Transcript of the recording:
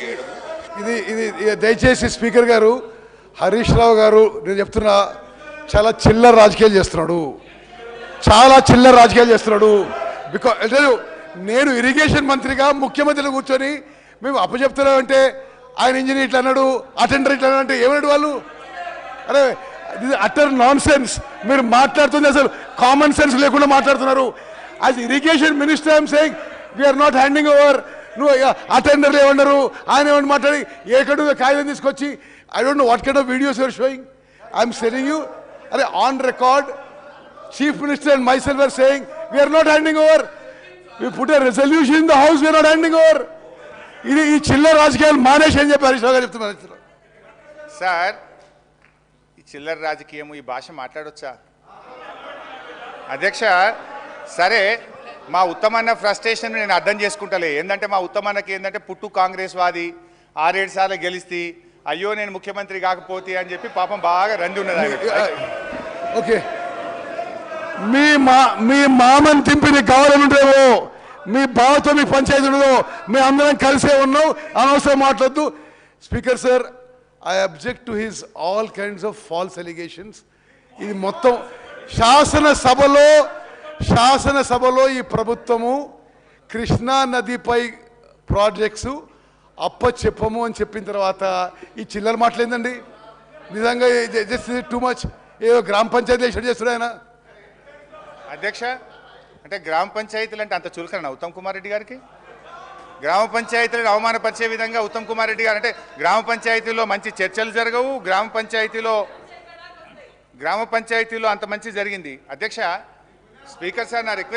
చేయడం. ఇది ఇది దయచేసి స్పీకర్ గారు హరీష్ రావు గారు నేను చెప్తున్నా చాలా చిల్లర రాజకీయాలు చేస్తున్నాడు. చాలా చిల్లర రాజకీయాలు చేస్తున్నాడు. బికాజ్ నేను ఇరిగేషన్ మంత్రిగా ముఖ్యమంత్రిలో కూర్చొని మేము అప్పచెప్తున్నామంటే ఆయన ఇంజనీర్ ఇట్లా అన్నాడు అటెండర్ ఇట్లా అంటే ఏమన్నాడు వాళ్ళు? అరే ఇది అటర్ నాన్ సెన్స్ మీరు మాట్లాడుతుంది అసలు కామన్ సెన్స్ లేకుండా మాట్లాడుతున్నారు. As irrigation minister I'm saying we're not handing over నువ్వు అటెండర్లు ఏమన్నారు? ఆయన ఏమన్నా మాట్లాడి ఏకడు కాగితం తీసుకొచ్చి I don't know what kind of videos you're showing I'm telling you are on record chief minister and myself are saying we're not handing over we put a resolution in the house we're not handing over ఇది ఈ చిల్లర రాజకీయాలు మానేసి అని చెప్పి హరీష్ రావు గారు చెప్తున్నారు. Sir ఈ చిల్లర రాజకీయం ఈ భాష మాట్లాడొచ్చా? అధ్యక్ష సరే మా ఉత్తమన్న ఫ్రస్ట్రేషన్ నేను అర్థం చేసుకుంటలే. ఏంటంటే మా ఉత్తమన్నకి ఏంటంటే పుట్టు కాంగ్రెస్ వాది ఆరేడు సార్లు గెలిస్తే అయ్యో నేను ముఖ్యమంత్రి కాకపోతే అని చెప్పి పాపం బాగా రండి ఉన్నది ఓకే. మీ మా మీ మామని తింపిని నీకు కావాలని మీ బావతో మీ పంచాయతీ ఉండదు మీ అందరం కలిసే ఉన్నాం అనవసరం మాట్లాడద్దు. Speaker sir I object to his all kinds of false allegations ఇది మొత్తం శాసనసభలో శాసనసభలో ఈ ప్రభుత్వము కృష్ణా నదిపై ప్రాజెక్ట్స్ అప్ప చెప్పము అని చెప్పిన తర్వాత ఈ చిల్లర మాటలేందండి నిజంగా జస్ట్ టూ మచ్ ఏదో గ్రామ పంచాయతీ ఎక్కడ చేస్తున్నాడు ఆయన. అధ్యక్ష అంటే గ్రామ పంచాయతీలు అంటే అంత చులకన ఉత్తమ్ కుమార్ రెడ్డి గారికి? గ్రామ పంచాయతీలను అవమానపరిచే విధంగా ఉత్తమ్ కుమార్ రెడ్డి గారు అంటే గ్రామ పంచాయతీలో మంచి చర్చలు జరగవు గ్రామ పంచాయతీలో గ్రామ పంచాయతీలో అంత మంచి జరిగింది. అధ్యక్ష స్పీకర్ సార్ నా రిక్వెస్ట్